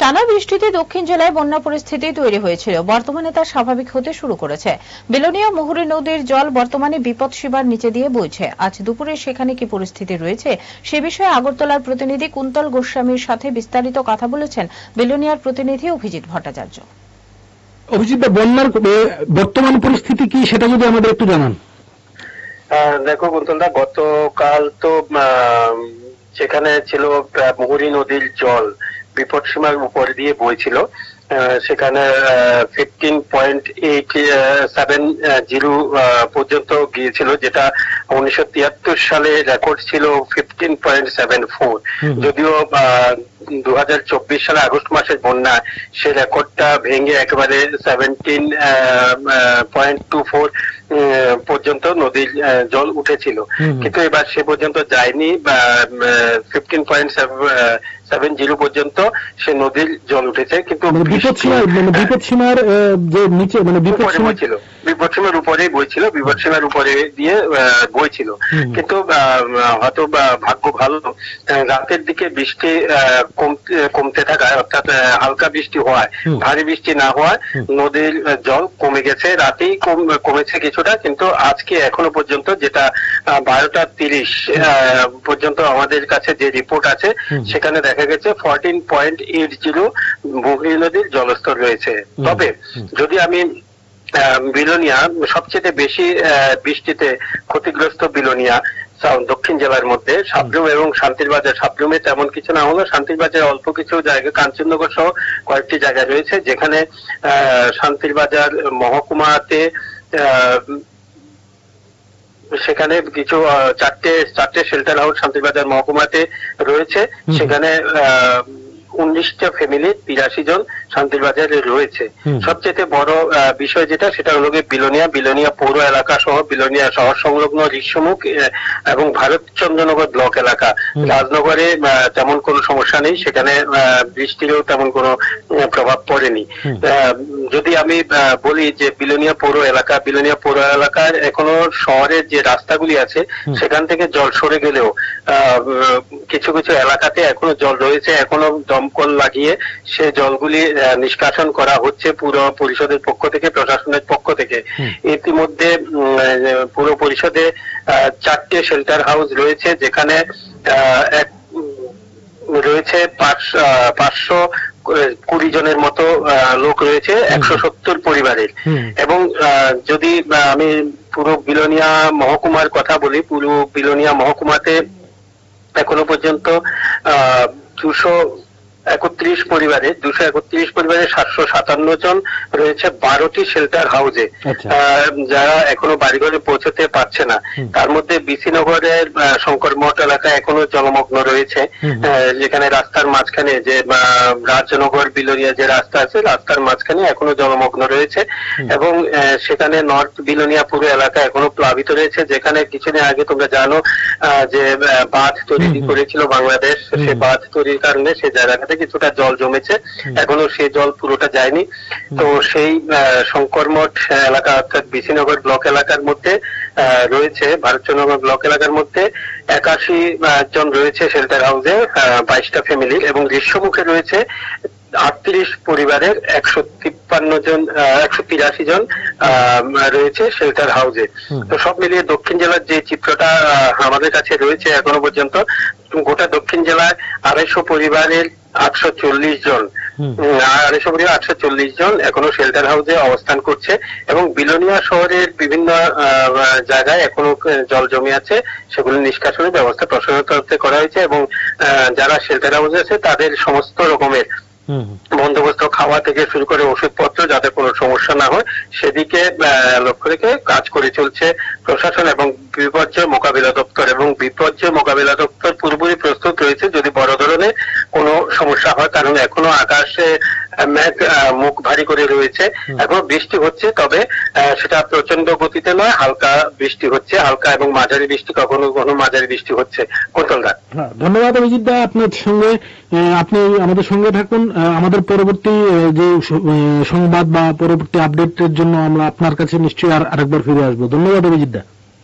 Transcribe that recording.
টানা বৃষ্টিতে দক্ষিণ জেলায় বন্যা পরিস্থিতি তৈরি হয়েছিল। বর্তমানে তা স্বাভাবিক হতে শুরু করেছে। বেলোনিয়া মুহুরী নদীর জল বর্তমানে বিপদ সীমার নিচে দিয়ে বইছে। আজ দুপুরে সেখানে কি পরিস্থিতি রয়েছে সে বিষয়ে আগরতলার প্রতিনিধি কুন্তল গোস্বামীর সাথে বিস্তারিত কথা বলেছেন বেলোনিয়ার প্রতিনিধি অভিজিৎ ভট্টাচার্য। অভিজিৎ বন্যার বর্তমান পরিস্থিতি কি সেটা যদি আমাদের একটু জানান। আহ, দেখো কুন্তলদা গতকাল তো আহ, সেখানে ছিল মুহুরী নদীর জল। বিপদসীমার উপর দিয়ে বইছিল। সেখানে fifteen point eight seven zero পর্যন্ত গিয়েছিল যেটা উনিশশো তিয়াত্তর সালে রেকর্ড ছিল ফিফটিন পয়েন্ট সেভেন ফোর যদিও দু হাজার চব্বিশ সালে আগস্ট মাসের বন্যা সে রেকর্ডটা ভেঙে একেবারে সেভেন্টিন পয়েন্ট টু ফোর পর্যন্ত নদীর জল উঠেছিল। কিন্তু এবার সে পর্যন্ত যায়নি ফিফটিন পয়েন্ট সেভেন জিরো পর্যন্ত সে নদীর জল উঠেছে কিন্তু মানে বিপদ সীমার মানে বিপদ সীমার যে নিচে মানে বিপদ সীমা বইছিল। বিপদসীমার উপরেই বইছিল বিপদসীমার উপরে দিয়ে বইছিল। কিন্তু হয়তো ভাগ্য ভালো রাতের দিকে বৃষ্টি কমতে থাকায় অর্থাৎ হালকা বৃষ্টি হওয়ায় ভারী বৃষ্টি না হওয়ায় নদীর জল কমে গেছে। রাতেই কম- কমেছে কিছুটা কিন্তু আজকে এখনও পর্যন্ত যেটা বারোটা তিরিশ পর্যন্ত আমাদের কাছে যে রিপোর্ট আছে সেখানে দেখা গেছে fourteen point eight zero Muhuri নদীর জলস্তর রয়েছে। তবে যদি আমি বিলোনিয়া সবচেয়ে বেশি বৃষ্টিতে ক্ষতিগ্রস্ত বিলোনিয়া দক্ষিণ জেলার মধ্যে সাবরুম এবং শান্তির বাজার সাবরুমে তেমন কিছু না হলেও শান্তির বাজারে অল্প কিছু জায়গা কাঞ্চননগর সহ কয়েকটি জায়গা রয়েছে যেখানে আহ, শান্তির বাজার মহকুমাতে আহ, সেখানে কিছু চারটে চারটে শেল্টার হাউস শান্তিবাজার মহকুমাতে রয়েছে। সেখানে সেখানে উনিশটা ফ্যামিলি তিরাশি জন শান্তির বাজারে রয়েছে। সবচেয়ে বড় বিষয় যেটা সেটা হলো বিলোনিয়া বিলোনিয়া পৌর এলাকা সহ বিলোনিয়া শহর সংলগ্ন ঋষ্যমুখ আহ, এবং ভারত চন্দ্রনগর ব্লক এলাকা। রাজনগরে তেমন কোনো সমস্যা নেই সেখানে বৃষ্টিরও তেমন কোনো প্রভাব পড়েনি। যদি আমি আহ, বলি যে বিলোনিয়া পৌর এলাকা বিলোনিয়া পৌর এলাকার এখনও শহরের যে রাস্তাগুলি আছে সেখান থেকে জল সরে গেলেও আহ, কিছু কিছু এলাকাতে এখনও জল রয়েছে। এখনও দমকল লাগিয়ে সে জলগুলি নিষ্কাশন করা হচ্ছে পুরো পরিষদের পক্ষ থেকে প্রশাসনের পক্ষ থেকে। ইতিমধ্যে পুরো পরিষদে চারটে শেল্টার হাউস রয়েছে যেখানে এক রয়েছে পাঁচ- পাঁচশো কুড়ি জনের মতো আহ, লোক রয়েছে একশো সত্তর পরিবারের। এবং আহ, যদি আমি পুরো বিলোনিয়া মহকুমার কথা বলি পুরো বিলোনিয়া মহকুমাতে এখনও পর্যন্ত আহ দুশো একত্রিশ পরিবারে দুশো একত্রিশ পরিবারে সাতশো সাতান্ন জন রয়েছে বারোটি শেল্টার হাউসে আচ্ছা। যারা এখনও বাড়িঘরে পৌঁছতে পারছে না। তার মধ্যে বিসিনগরের আহ, শঙ্কর মঠ এলাকা এখনও জলমগ্ন রয়েছে। যেখানে রাস্তার মাঝখানে যে রাজনগর বিলোনিয়া যে রাস্তা আছে রাস্তার মাঝখানে এখনও জলমগ্ন রয়েছে। এবং সেখানে নর্থ বিলোনিয়া পুরো এলাকা এখনও প্লাবিত রয়েছে। যেখানে কিছুদিন আগে তোমরা জানো আহ, যে বাঁধ তৈরি। করেছিল বাংলাদেশ সে বাঁধ তৈরির কারণে সে জায়গাটাতে কিছুটা জল জমেছে। এখনও সে জল পুরোটা যায়নি। তো সেই শঙ্করমঠ এলাকা অর্থাৎ বিসিনগর ব্লক এলাকার মধ্যে আহ, রয়েছে ভারতচন্দ্রনগর ব্লক এলাকার মধ্যে একাশি জন রয়েছে শেল্টার হাউসে বাইশটা ফ্যামিলি এবং গ্রীষ্মমুখে রয়েছে আটত্রিশ পরিবারের একশো তিপ্পান্ন জন একশো তিরাশি জন আহ, রয়েছে শেল্টার হাউসে। তো সব মিলিয়ে দক্ষিণ জেলার যে চিত্রটা আমাদের কাছে রয়েছে এখনও পর্যন্ত গোটা দক্ষিণ জেলায় আড়াইশো পরিবারের আটশো চল্লিশ জন। হুম। উম, আড়াইশো পরিবার আটশো চল্লিশ জন এখনও শেল্টার হাউসে অবস্থান করছে এবং বিলোনিয়া শহরের বিভিন্ন জায়গায় এখনও জল জমে আছে। সেগুলি নিষ্কাশনের ব্যবস্থা প্রশাসনের তরফ থেকে করা হয়েছে এবং যারা শেল্টার হাউসে আছে তাদের সমস্ত রকমের বন্দোবস্ত খাওয়া থেকে শুরু করে ওষুধপত্র যাতে কোনো সমস্যা না হয় সেদিকে আহ, লক্ষ্য রেখে কাজ করে চলছে প্রশাসন এবং বিপর্যয় মোকাবিলা দপ্তর। এবং বিপর্যয় মোকাবিলা দপ্তর পুরোপুরি প্রস্তুত রয়েছে। যদি বড় ধরনের সমস্যা হয় কারণ এখনও আকাশে মেঘ মুখ ভারী করে রয়েছে। এখনও বৃষ্টি হচ্ছে তবে সেটা প্রচণ্ড গতিতে নয় হালকা বৃষ্টি হচ্ছে হালকা এবং মাঝারি বৃষ্টি কখনো কখনো মাঝারি বৃষ্টি হচ্ছে। কোতলঘাট হ্যাঁ, ধন্যবাদ অভিজিৎ দা আপনার সঙ্গে। আপনি আমাদের সঙ্গে থাকুন। আমাদের পরবর্তী যে সংবাদ বা পরবর্তী আপডেটের জন্য আমরা আপনার কাছে নিশ্চয়ই আর আরেকবার ফিরে আসব। ধন্যবাদ অভিজিৎ দা।